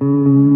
Mm-hmm.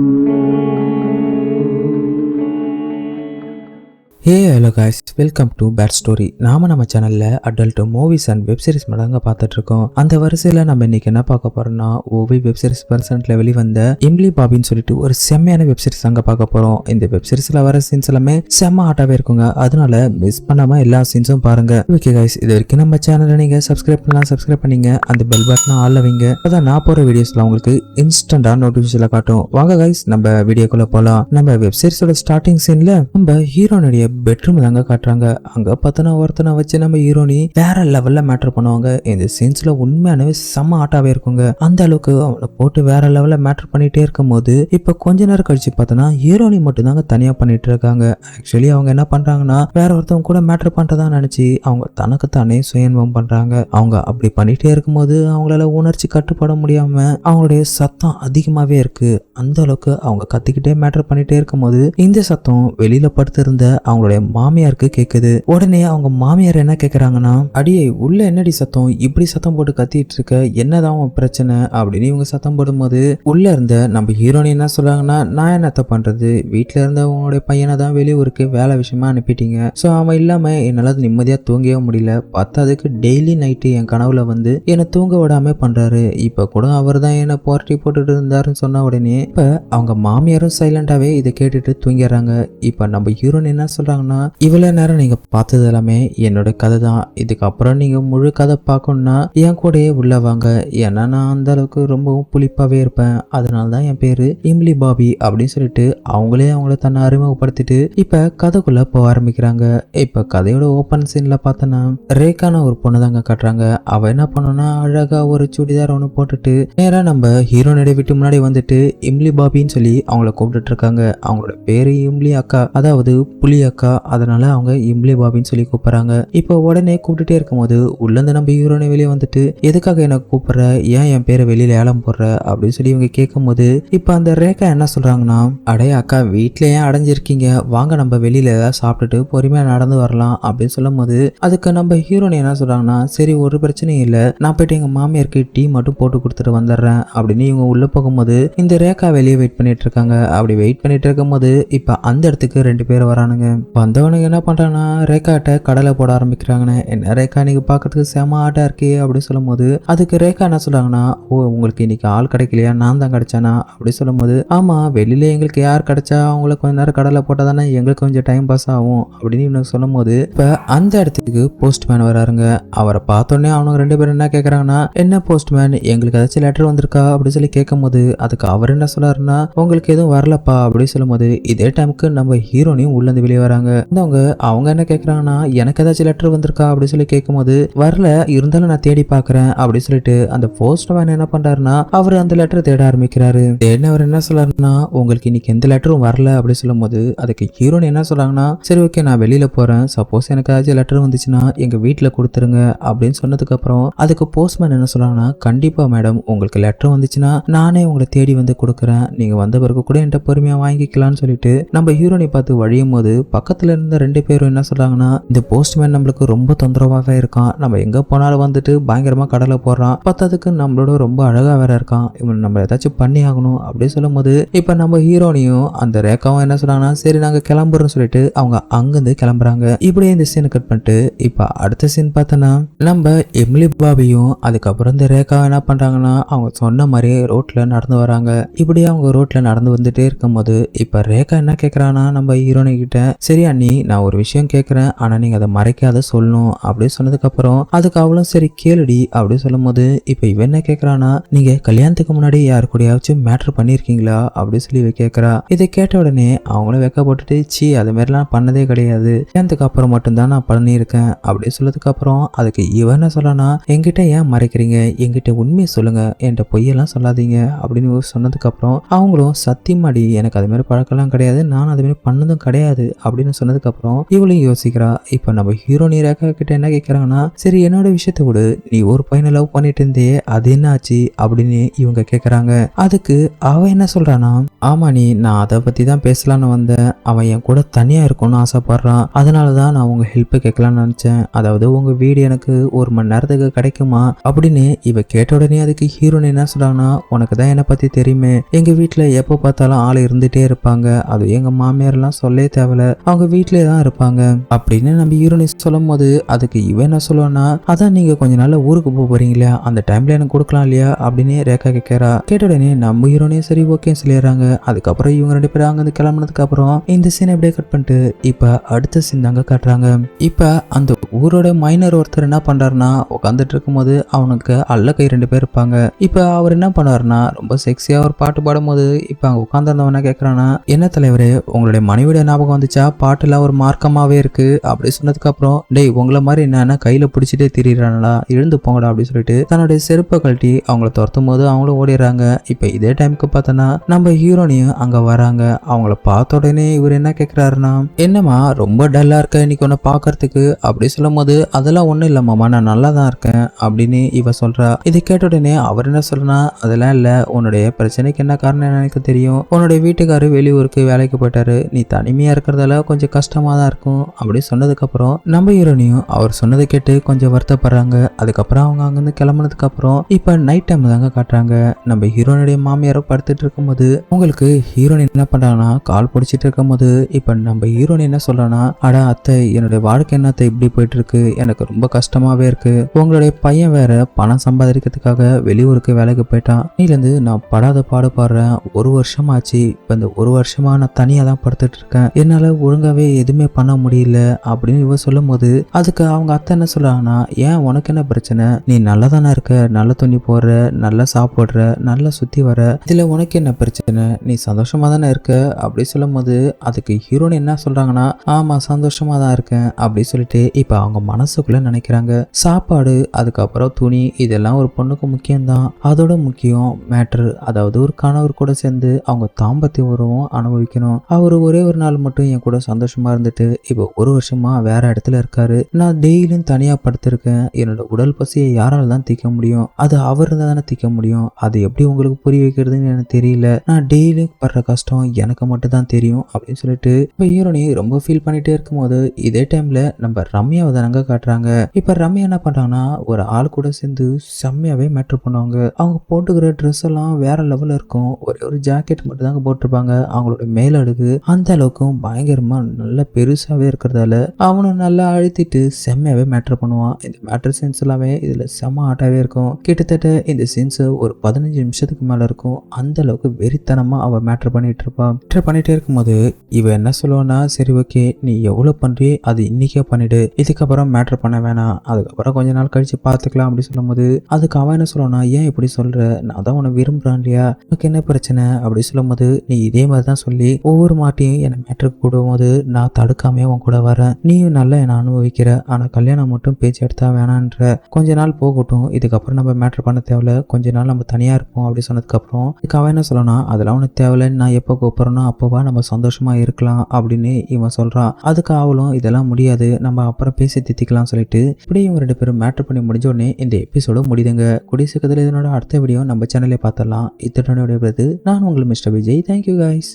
A hello guys welcome to bad story நாம நம்ம சேனல்ல adult movies and web series மடங்க பார்த்துட்டு இருக்கோம் அந்த வரிசையில நம்ம இன்னைக்கு என்ன பார்க்க போறோம்னா ஓவி வெப் சீரிஸ் பர்சன்ட்ல வெளிவந்த இம்லி பாபின்னு சொல்லிட்டு ஒரு செம்மையான வெப் சீரிஸ் அங்க பார்க்க போறோம். இந்த வெப் சீரிஸ்ல வர சீன்ஸ் எல்லாமே செம்ம ஆட்டாவே இருக்குங்க. அதனால மிஸ் பண்ணாம எல்லா சீன்ஸும் பாருங்க. ஓகே கைஸ் இது வரைக்கும் நம்ம சேனலை நீங்க சப்ஸ்கிரைப் பண்ணலாம் சப்ஸ்கிரைப் பண்ணீங்க. அந்த பெல் பட்டனை ஆள் வைங்க. அதான் நான் போற வீடியோஸ்ல உங்களுக்கு இன்ஸ்டன்டா நோட்டிபிகேஷன்ல காட்டும். வாங்க கைஸ் நம்ம வீடியோக்குள்ள போலாம். நம்ம வெப் சீரிஸோட ஸ்டார்டிங் சீன்ல நம்ம ஹீரோனுடைய பெட்ரூம் தாங்க காட்டுறாங்க. அங்க பார்த்தனா ஒருத்தனை வச்சு நம்ம ஹீரோனி வேற லெவல்ல மேட்டர் பண்ணுவாங்க. இந்த சீன்ஸ்ல உண்மையானவே செம்ம ஆட்டாவே இருக்குங்க. அந்த அளவுக்கு அவனை போட்டு வேற லெவல்ல மேட்டர் பண்ணிட்டே இருக்கும் போது இப்ப கொஞ்ச நேரம் கழிச்சு பார்த்தனா ஹீரோனி மட்டும் தாங்க தனியா பண்ணிட்டு இருக்காங்க. ஆக்சுவலி அவங்க என்ன பண்றாங்கன்னா வேற ஒருத்தவங்க கூட மேட்டர் பண்றதா நினைச்சு அவங்க தனக்கு தானே சுயன்பம் பண்றாங்க. அவங்க அப்படி பண்ணிட்டே இருக்கும்போது அவங்களால உணர்ச்சி கட்டுப்பட முடியாம அவங்களுடைய சத்தம் அதிகமாவே இருக்கு. அந்த அளவுக்கு அவங்க கத்திக்கிட்டே மேட்டர் பண்ணிட்டே இருக்கும்போது இந்த சத்தம் வெளியில படுத்திருந்த அவங்களுடைய மாமியாருக்கு கேட்குது உடனே அவங்க மாமியார் என்ன கேட்குறாங்கன்னா அடியே உள்ள என்னடி சத்தம்? இப்படி சத்தம் போட்டு கத்திட்டு இருக்க என்னதான் அவன் பிரச்சனை? அப்படின்னு இவங்க சத்தம் போடும்போது உள்ள இருந்த நம்ம ஹீரோனி என்ன சொல்றாங்கன்னா நான் என்னத்த பண்றது? வீட்டுல இருந்த உங்களுடைய பையனை தான் வெளியூருக்கு வேலை விஷயமா அனுப்பிட்டீங்க. ஸோ அவன் இல்லாம என்னால நிம்மதியா தூங்கவே முடியல. பத்தாவதுக்கு டெய்லி நைட்டு என் கனவுல வந்து என்னை தூங்க விடாம பண்றாரு. இப்ப கூட அவர் தான் என்னை போராட்டி போட்டுட்டு இருந்தாருன்னு சொன்ன உடனே இப்ப அவங்க மாமியாரும் சைலண்டாவே இதை கேட்டுட்டு தூங்கிடுறாங்க. இப்ப நம்ம ஹீரோன் என்ன சொல்றாங்கன்னா இவ்வளவு நேரம் நீங்க பார்த்தது எல்லாமே என்னோட கதை தான் இதுக்கப்புறம் நீங்க முழு கதை பார்க்கணும்னா என் கூடயே உள்ள வாங்க. ஏன்னா நான் அந்த அளவுக்கு ரொம்பவும் புளிப்பாவே இருப்பேன். அதனால தான் என் பேரு இம்லி பாபி அப்படின்னு சொல்லிட்டு அவங்களே அவங்கள தன்னை அறிமுகப்படுத்திட்டு இப்ப கதைக்குள்ள போக ஆரம்பிக்கிறாங்க. இப்ப கதையோட ஓப்பன் சீன்ல பார்த்தோன்னா ரேக்கான ஒரு பொண்ணு தாங்க காட்டுறாங்க. அவ என்ன பண்ணோம்னா அழகா ஒரு சுடிதார் ஒன்று போட்டுட்டு நேரா நம்ம ஹீரோனிட விட்டு முன்னாடி வந்துட்டு இம்லி பாபின்னு சொல்லி அவங்கள கூப்பிட்டு இருக்காங்க. அவங்களோட பேரு இம்லி அக்கா. அதாவது புலி அக்கா. அதனால அவங்க இம்லி பாபின்னு சொல்லி கூப்பிடுறாங்க. இப்போ உடனே கூப்பிட்டுட்டே இருக்கும்போது உள்ளேருந்து நம்ம ஹீரோனை வெளியே வந்துட்டு எதுக்காக என்ன கூப்பிடுற? ஏன் என் பேரை வெளியில ஏலம் போடுற? அப்படின்னு சொல்லி இவங்க கேட்கும்போது இப்போ அந்த ரேகா என்ன சொல்றாங்கன்னா அடே அக்கா வீட்டில ஏன் அடைஞ்சிருக்கீங்க? வாங்க நம்ம வெளியில ஏதாவது சாப்பிட்டுட்டு பொறுமையா நடந்து வரலாம். அப்படின்னு சொல்லும்போது அதுக்கு நம்ம ஹீரோனை என்ன சொல்றாங்கன்னா சரி ஒரு பிரச்சனையும் இல்லை. நான் போயிட்டு எங்க மாமியாருக்கு டீ மட்டும் போட்டு கொடுத்துட்டு வந்துடுறேன். அப்படின்னு இவங்க உள்ள போகும்போது இந்த ரேகா வெளியே வெயிட் பண்ணிட்டு இருக்காங்க. அப்படி வெயிட் பண்ணிட்டு இருக்கும்போது இப்ப அந்த இடத்துக்கு ரெண்டு பேர் வரானுங்க. வந்தவனுக்கு என்ன பண்ணுறான்னா ரேகாட்ட கடலை போட ஆரம்பிக்கிறாங்கன்னு என்ன ரேகா நீங்க பார்க்கறதுக்கு செம ஆட்டா இருக்கே அப்படின்னு சொல்லும்போது அதுக்கு ரேகா என்ன சொல்கிறாங்கன்னா ஓ உங்களுக்கு இன்னைக்கு ஆள் கிடைக்கலையா? நான் தான் கிடைச்சானா? அப்படி சொல்லும்போது ஆமாம் வெளியில் எங்களுக்கு யார் கிடைச்சா அவங்களுக்கு கொஞ்ச நேரம் கடலை போட்டால் தானே எங்களுக்கு கொஞ்சம் டைம் பாஸ் ஆகும். அப்படின்னு இவனுக்கு சொல்லும்போது இப்போ அந்த இடத்துக்கு போஸ்ட்மேன் வராருங்க. அவரை பார்த்தோன்னே அவனுங்க ரெண்டு பேரும் என்ன கேட்குறாங்கன்னா என்ன போஸ்ட்மேன் எங்களுக்கு ஏதாச்சும் லெட்டர் வந்திருக்கா? அப்படின்னு சொல்லி கேட்கும்போது அதுக்கு அவர் என்ன சொல்கிறாருன்னா உங்களுக்கு எதுவும் வரலப்பா. அப்படின்னு சொல்லும்போது இதே டைமுக்கு நம்ம ஹீரோனையும் உள்ளேருந்து வெளியே வர வராங்க அவங்க அவங்க என்ன கேட்குறாங்கன்னா எனக்கு ஏதாச்சும் லெட்டர் வந்திருக்கா? அப்படின்னு சொல்லி கேட்கும்போது வரல இருந்தாலும் நான் தேடி பார்க்குறேன் அப்படின்னு சொல்லிட்டு அந்த போஸ்ட் மேன் என்ன பண்ணுறாருன்னா அவர் அந்த லெட்டர் தேட ஆரம்பிக்கிறாரு. தேடின அவர் என்ன சொல்றாருன்னா உங்களுக்கு இன்னைக்கு எந்த லெட்டரும் வரல அப்படின்னு சொல்லும்போது அதுக்கு ஹீரோன் என்ன சொல்றாங்கன்னா சரி ஓகே நான் வெளியில போறேன். சப்போஸ் எனக்கு ஏதாச்சும் லெட்டர் வந்துச்சுன்னா எங்க வீட்டில் கொடுத்துருங்க அப்படின்னு சொன்னதுக்கு அப்புறம் அதுக்கு போஸ்ட்மேன் என்ன சொல்றாங்கன்னா கண்டிப்பா மேடம் உங்களுக்கு லெட்டர் வந்துச்சுன்னா நானே உங்களை தேடி வந்து கொடுக்குறேன். நீங்க வந்த பிறகு கூட என்கிட்ட பொறுமையா வாங்கிக்கலாம்னு சொல்லிட்டு நம்ம ஹீரோனை பார்த்து வழியும் போது பக்கத்தில் இருந்த ரெண்டு பேரும் என்ன சொல்றாங்கன்னா இந்த போஸ்ட்மேன் நம்மளுக்கு ரொம்ப தொந்தரவாகவே இருக்கான். நம்ம எங்க போனாலும் வந்துட்டு பயங்கரமா கடலை போடுறான். பத்ததுக்கு நம்மளோட ரொம்ப அழகா வேற இருக்கான். இவன் நம்ம ஏதாச்சும் பண்ணி ஆகணும் அப்படின்னு சொல்லும்போது இப்ப நம்ம ஹீரோனையும் அந்த ரேக்காவும் என்ன சொல்றாங்கன்னா சரி நாங்க கிளம்புறோம்னு சொல்லிட்டு அவங்க அங்கிருந்து கிளம்புறாங்க. இப்படியே இந்த சீனை கட் பண்ணிட்டு இப்ப அடுத்த சீன் பார்த்தோன்னா நம்ம எம்லி பாபியும் அதுக்கப்புறம் இந்த ரேகா என்ன பண்றாங்கன்னா அவங்க சொன்ன மாதிரியே ரோட்ல நடந்து வராங்க. இப்படியே அவங்க ரோட்ல நடந்து வந்துட்டே இருக்கும்போது இப்ப ரேகா என்ன கேக்குறான்னா நம்ம ஹீரோனை கிட்ட சரி அண்ணி நான் ஒரு விஷயம் கேட்குறேன் ஆனால் நீங்கள் அதை மறைக்காத சொல்லணும். அப்படின்னு சொன்னதுக்கப்புறம் அதுக்கு அவளும் சரி கேளுடி அப்படின்னு சொல்லும்போது இப்போ இவன் என்ன கேட்குறான்னா நீங்கள் கல்யாணத்துக்கு முன்னாடி யாரு கூடயாச்சும் மேட்ரு பண்ணியிருக்கீங்களா அப்படின்னு சொல்லி இவ கேட்குறா இதை கேட்ட உடனே அவங்களும் வெக்க போட்டுட்டு சி அது மாதிரிலாம் பண்ணதே கிடையாது. கல்யாணத்துக்கு அப்புறம் மட்டும்தான் நான் பண்ணியிருக்கேன். அப்படி சொன்னதுக்கப்புறம் அதுக்கு இவன் என்ன சொல்லனா என்கிட்ட ஏன் மறைக்கிறீங்க? எங்கிட்ட உண்மையை சொல்லுங்க. என்கிட்ட பொய்யெல்லாம் சொல்லாதீங்க. அப்படின்னு சொன்னதுக்கப்புறம் அவங்களும் சத்தியமாடி எனக்கு அது மாதிரி பழக்கம்லாம் கிடையாது. நான் அது மாதிரி பண்ணதும் கிடையாது. அப்படின்னு அப்படின்னு சொன்னதுக்கப்புறம் இவளையும் யோசிக்கிறா இப்போ நம்ம ஹீரோனி ரேகா கிட்ட என்ன கேட்குறாங்கன்னா சரி என்னோட விஷயத்த விடு. நீ ஒரு பையனை லவ் பண்ணிட்டு இருந்தே அது என்ன ஆச்சு? அப்படின்னு இவங்க கேட்குறாங்க அதுக்கு அவ என்ன சொல்றானா ஆமா நீ நான் அதை பத்தி தான் பேசலான்னு வந்தேன். அவன் என் கூட தனியா இருக்கணும்னு ஆசைப்படுறான். அதனால தான் நான் உங்க ஹெல்ப் கேட்கலாம்னு நினைச்சேன். அதாவது உங்க வீடு எனக்கு ஒரு மணி நேரத்துக்கு கிடைக்குமா? அப்படின்னு இவ கேட்ட உடனே அதுக்கு ஹீரோன் என்ன சொல்றாங்கன்னா உனக்கு தான் என்னை பத்தி தெரியுமே. எங்க வீட்டுல எப்போ பார்த்தாலும் ஆள் இருந்துட்டே இருப்பாங்க. அது எங்க மாமியார்லாம் சொல்லே தேவையில்ல. அவங்க வீட்டிலே தான் இருப்பாங்க. அப்படின்னு நம்ம ஹீரோனி சொல்லும் போது அதுக்கு இவன் என்ன சொல்லுவான்னா அதான் நீங்க கொஞ்ச நாள் ஊருக்கு போக போறீங்களா. அந்த டைம்ல எனக்கு கொடுக்கலாம் இல்லையா? அப்படின்னு ரேகா கேட்கறா கேட்ட உடனே நம்ம ஹீரோனே சரி ஓகே சொல்லிடுறாங்க. அதுக்கப்புறம் இவங்க ரெண்டு பேரும் அங்கேருந்து கிளம்புனதுக்கு அப்புறம் இந்த சீன் அப்படியே கட் பண்ணிட்டு இப்ப அடுத்த சீன் தாங்க காட்டுறாங்க. இப்ப அந்த ஊரோட மைனர் ஒருத்தர் என்ன பண்றாருன்னா உட்காந்துட்டு இருக்கும்போது அவனுக்கு அல்ல கை ரெண்டு பேர் இருப்பாங்க. இப்ப அவர் என்ன பண்ணாருன்னா ரொம்ப செக்ஸியா ஒரு பாட்டு பாடும்போது இப்ப அங்க உட்காந்துருந்தவன கேக்குறானா என்ன தலைவரே உங்களுடைய மனைவியோட ஞாபகம் வந்துச்சா? பாட்டுலாம் ஒரு மார்க்கமாவே இருக்கு. அப்படி சொன்னதுக்கு அப்புறம் டேய் உங்களை மாதிரி என்னன்னா கையில பிடிச்சிட்டே திரியிறானடா எழுந்து போங்கடா அப்படின்னு சொல்லிட்டு தன்னுடைய செருப்பை கழட்டி அவங்கள துரத்தும் போது அவங்களும் ஓடிடுறாங்க. இப்ப இதே டைமுக்கு பார்த்தோன்னா நம்ம ஹீரோனியும் அங்க வராங்க. அவங்கள பார்த்த உடனே இவர் என்ன கேக்குறாருன்னா என்னம்மா ரொம்ப டல்லா இருக்க இன்னைக்கு உன்னை பாக்குறதுக்கு அப்படி சொல்லும் போது அதெல்லாம் ஒண்ணும் இல்ல நான் நல்லா தான் இருக்கேன் அப்படின்னு இவ சொல்றா. இதை கேட்ட உடனே அவர் என்ன சொல்றா அதெல்லாம் இல்ல உன்னுடைய பிரச்சனைக்கு என்ன காரணம் எனக்கு தெரியும். உன்னுடைய வீட்டுக்காரரு வெளியூருக்கு வேலைக்கு போயிட்டாரு. நீ தனிமையா இருக்கிறதால கொஞ்சம் கஷ்டமா தான் இருக்கும் அப்படி சொன்னதுக்கு அப்புறம் நம்ம ஹீரோனியும் அவர் சொன்னதை கேட்டு கொஞ்சம் வருத்தப்படுறாங்க. அதுக்கப்புறம் அவங்க அங்கிருந்து கிளம்புனதுக்கு அப்புறம் இப்ப நைட் டைம் தாங்க காட்டுறாங்க. நம்ம ஹீரோனுடைய மாமியாரோ படுத்துட்டு இருக்கும்போது உங்களுக்கு ஹீரோயின் என்ன பண்றாங்கன்னா கால் பிடிச்சிட்டு இருக்கும் போது இப்ப நம்ம ஹீரோயின் என்ன சொல்றான்னா அட அத்தை என்னுடைய வாழ்க்கை என்னத்தை இப்படி போயிட்டு இருக்கு எனக்கு ரொம்ப கஷ்டமாவே இருக்கு. உங்களுடைய பையன் வேற பணம் சம்பாதிக்கிறதுக்காக வெளியூருக்கு வேலைக்கு போயிட்டான். நீலேருந்து நான் படாத பாடு பாடுறேன். ஒரு வருஷம் ஆச்சு இப்போ இந்த ஒரு வருஷமா நான் தனியாக தான் படுத்துட்டு இருக்கேன். என்னால் ஒழுங்காவே எதுவுமே பண்ண முடியல அப்படின்னு இவ சொல்லும் போது அதுக்கு அவங்க அத்தை என்ன சொல்றாங்கன்னா ஏன் உனக்கு என்ன பிரச்சனை? நீ நல்லா தானே இருக்க? நல்ல துணி போடுற நல்லா சாப்பிடுற நல்லா சுற்றி வர. இதில் உனக்கு என்ன பிரச்சனை? நீ சந்தோஷமாக தானே இருக்க? அப்படி சொல்லும்போது அதுக்கு ஹீரோயின் என்ன சொல்கிறாங்கன்னா ஆமாம் சந்தோஷமாக தான் இருக்கேன் அப்படி சொல்லிட்டு இப்போ அவங்க மனசுக்குள்ளே நினைக்கிறாங்க. சாப்பாடு அதுக்கப்புறம் துணி இதெல்லாம் ஒரு பொண்ணுக்கு முக்கியம்தான். அதோட முக்கியம் மேட்ரு அதாவது ஒரு கணவர் கூட சேர்ந்து அவங்க தாம்பத்திய உறவும் அனுபவிக்கணும். அவர் ஒரே ஒரு நாள் மட்டும் என் கூட சந்தோஷமாக இருந்துட்டு இப்போ ஒரு வருஷமா வேற இடத்துல இருக்காரு. நான் டெய்லியும் தனியாக படுத்திருக்கேன். என்னோட உடல் பசியை யாரால தான் தீக்க முடியும்? அது அவர் இருந்தால் தானே தீக்க முடியும்? அது எப்படி உங்களுக்கு புரிய வைக்கிறதுன்னு எனக்கு தெரியல. நான் டெய்லி டெய்லியும் படுற கஷ்டம் எனக்கு மட்டும் தான் தெரியும் அப்படின்னு சொல்லிட்டு இப்போ ஹீரோனி ரொம்ப ஃபீல் பண்ணிட்டே இருக்கும்போது இதே டைம்ல நம்ம ரம்யாவை தானங்க காட்டுறாங்க. இப்போ ரம்யா என்ன பண்றாங்கன்னா ஒரு ஆள் கூட சேர்ந்து செம்மையாவே மேட்ரு பண்ணுவாங்க. அவங்க போட்டுக்கிற ட்ரெஸ் எல்லாம் வேற லெவலில் இருக்கும். ஒரே ஒரு ஜாக்கெட் மட்டும் தாங்க போட்டிருப்பாங்க. அவங்களோட மேலடுக்கு அந்த அளவுக்கும் பயங்கரமா நல்ல பெருசாவே இருக்கிறதால அவனும் நல்லா அழுத்திட்டு செம்மையாவே மேட்ரு பண்ணுவான். இந்த மேட்ரு சீன்ஸ் எல்லாமே இதுல செம்ம ஆட்டாவே இருக்கும். கிட்டத்தட்ட இந்த சீன்ஸ் ஒரு பதினஞ்சு நிமிஷத்துக்கு மேல இருக்கும். அந்த அளவுக்கு வெறித்தனமா அவள் மேட்ரு பண்ணிகிட்டு இருப்பான் மேட்ரு பண்ணிகிட்டே இருக்கும்போது இவன் என்ன சொல்லுவான்னா சரி ஓகே நீ எவ்வளோ பண்ணுறியே அது இன்னைக்கே பண்ணிவிடு இதுக்கப்புறம் மேட்ரு பண்ண வேணாம். அதுக்கப்புறம் கொஞ்ச நாள் கழித்து பார்த்துக்கலாம் அப்படி சொல்லும்போது அதுக்கு அவன் என்ன சொல்லுவானா ஏன் இப்படி சொல்கிற நான் தான் உன்னை விரும்புறான் இல்லையா உனக்கு என்ன பிரச்சனை? அப்படி சொல்லும்போது நீ இதே மாதிரி தான் சொல்லி ஒவ்வொரு மாட்டையும் என்னை மேட்ருக்கு கூடும்போது நான் தடுக்காமே உன் கூட வரேன். நீயும் நல்லா என்னை அனுபவிக்கிற. ஆனால் கல்யாணம் மட்டும் பேச்சு எடுத்தா வேணான்ற. கொஞ்ச நாள் போகட்டும். இதுக்கப்புறம் நம்ம மேட்ரு பண்ண தேவையில்ல. கொஞ்ச நாள் நம்ம தனியாக இருப்போம் அப்படி சொன்னதுக்கப்புறம் இதுக்கு அவன் என்ன சொல்லணும் அதெல்லாம் உனக்கு தேவையில்லைன்னு நான் எப்போ கூப்பிட்றேனோ அப்போவா நம்ம சந்தோஷமாக இருக்கலாம் அப்படின்னு இவன் சொல்கிறான் அதுக்கு அவளும் இதெல்லாம் முடியாது நம்ம அப்புறம் பேசி தித்திக்கலாம் சொல்லிட்டு இப்படி இவங்க ரெண்டு பேரும் மேட்ரு பண்ணி முடிஞ்ச உடனே இந்த எபிசோட முடியுதுங்க. கூடிய சீக்கிரத்தில் இதனோட அடுத்த வீடியோ நம்ம சேனலே பார்த்துடலாம். இத்தனை நான் உங்கள் மிஸ்டர் விஜய். Thank you guys